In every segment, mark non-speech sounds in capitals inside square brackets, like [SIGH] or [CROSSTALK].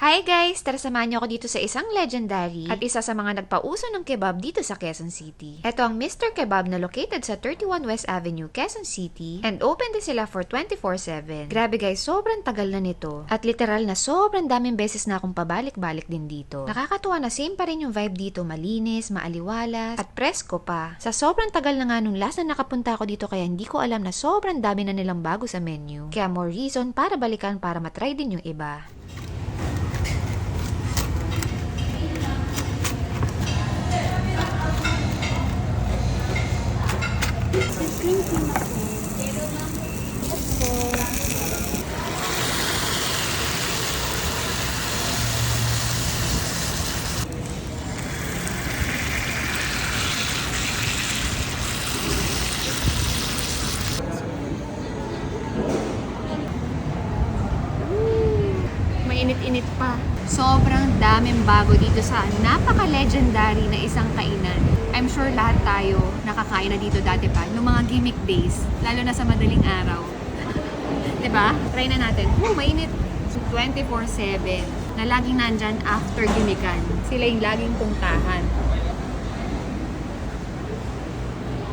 Hi guys! Tara samahan niyo ako dito sa isang legendary at isa sa mga nagpauso ng kebab dito sa Quezon City. Ito ang Mr. Kebab na located sa 31 West Avenue, Quezon City and open din sila for 24-7. Grabe guys, sobrang tagal na nito. At literal na sobrang daming beses na akong pabalik-balik din dito. Nakakatuwa na same pa rin yung vibe dito, malinis, maaliwalas, at presko pa. Sa sobrang tagal na nga nung last na nakapunta ako dito kaya hindi ko alam na sobrang dami na nilang bago sa menu. Kaya more reason para balikan para matry din yung iba. Mainit-init pa. Sobrang daming bago dito sa napaka-legendary na isang lahat tayo nakakain na dito dati pa, yung mga gimmick days, lalo na sa madaling araw. [LAUGHS] ba? Try na natin. Oh, mainit. 24-7 na laging nandyan after gimikan. Sila yung laging puntahan.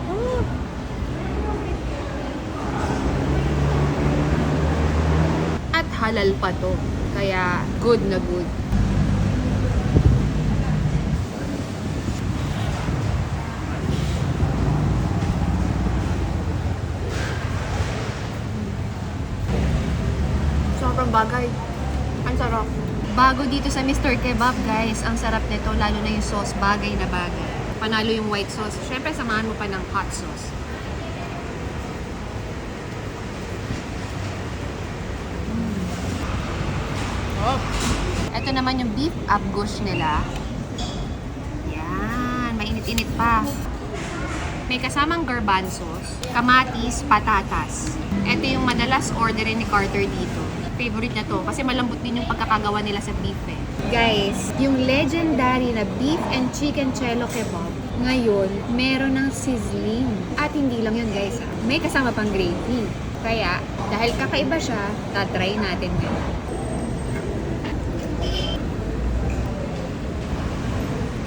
Oh. At halal pa to. Kaya good na good. Sobrang bagay. Ang sarap. Bago dito sa Mr. Kebab, guys, ang sarap nito, lalo na yung sauce, bagay na bagay. Panalo yung white sauce. Siyempre, samahan mo pa ng hot sauce. Oh. Ito naman yung beef abgush nila. Yan, mainit-init pa. May kasamang garbanzos, kamatis, patatas. Ito yung madalas orderin ni Carter dito. Favorite na to kasi malambot din yung pagkakagawa nila sa beef eh. Guys, yung legendary na beef and chicken cello kebab, ngayon, meron ng sizzling. At hindi lang yun guys, may kasama pang gravy. Kaya, dahil kakaiba siya, tatry natin ngayon.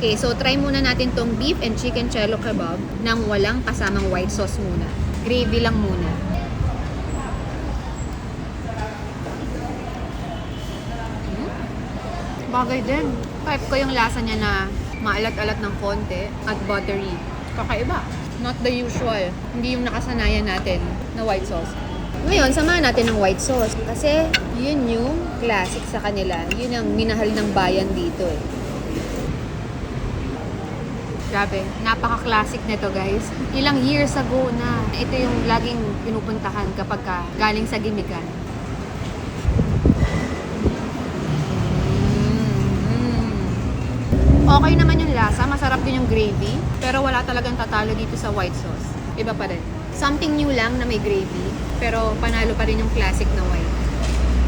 Okay, so try muna natin tong beef and chicken cello kebab nang walang kasamang white sauce muna. Gravy lang muna. Bagay din. Type ko yung lasa niya na maalat-alat ng konti at buttery. Kakaiba. Not the usual. Hindi yung nakasanayan natin na white sauce. Ngayon, samahan natin ng white sauce. Kasi yun yung classic sa kanila. Yun ang minahal ng bayan dito eh. Grabe, napaka-classic nito guys. Ilang years ago na. Ito yung laging pinupuntahan kapag ka galing sa gimikan. Okay naman yung lasa, masarap din yung gravy, pero wala talagang tatalo dito sa white sauce. Iba pa rin. Something new lang na may gravy, pero panalo pa rin yung classic na white.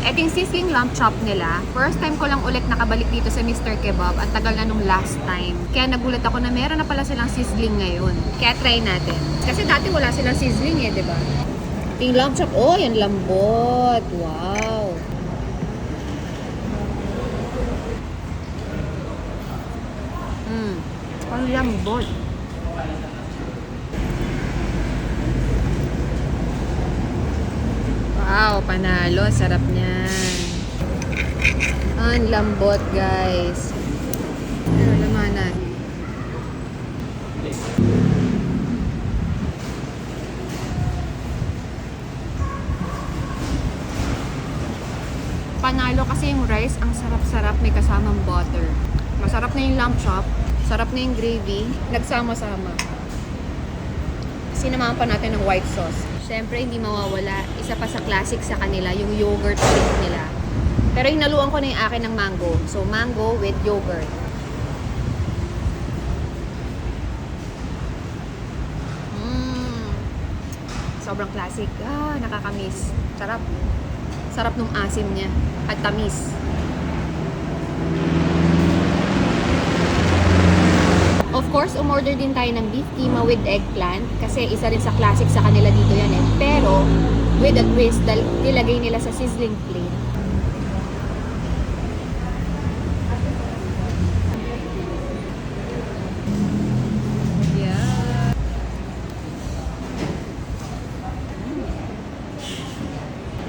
Ito yung sizzling lamb chop nila. First time ko lang ulit nakabalik dito sa Mr. Kebab. Ang tagal na nung last time. Kaya nagulat ako na meron na pala silang sizzling ngayon. Kaya try natin. Kasi dati wala silang sizzling eh, di ba? Yung lamb chop, oh, yung lambot. Wow. Mm. Ang lambot. Wow, panalo. Sarap niyan. Ang lambot, guys. Ano lamanan? Panalo kasi yung rice, ang sarap-sarap. May kasamang butter. Masarap na yung lamb chop. Sarap na yung gravy. Nagsama-sama. Sinamahan pa natin ng white sauce. Siyempre, hindi mawawala. Isa pa sa classic sa kanila, yung yogurt drink nila. Pero hinaluan ko na yung akin ng mango. So, mango with yogurt. Mm. Sobrang classic. Ah, nakakamiss. Sarap. Sarap nung asim niya. At tamis. course, umorder din tayo ng beef keema with eggplant kasi isa rin sa classic sa kanila dito yan eh. Pero, with a twist, dahil nilagay nila sa sizzling plate.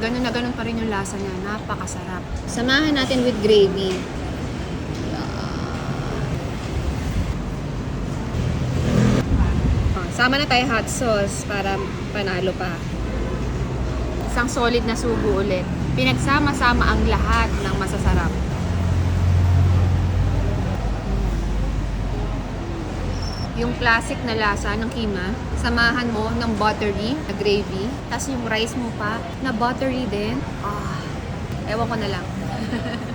ganun na ganun pa rin yung lasa niya. Napakasarap. Samahan natin with gravy. Sama na tayo hot sauce para panalo pa. Isang solid na sugo ulit. Pinagsama-sama ang lahat ng masasarap. Yung classic na lasa ng kima, samahan mo ng buttery na gravy, tapos yung rice mo pa na buttery din. Ah, ewan ko na lang. [LAUGHS]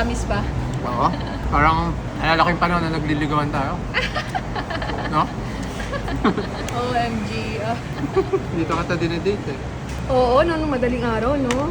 Nakakamiss pa. Oo. Parang nalala ko yung panahon na nagliligawan tayo. [LAUGHS] no? OMG. Dito ka ta dinedate eh. Oo, no, nung madaling araw, no?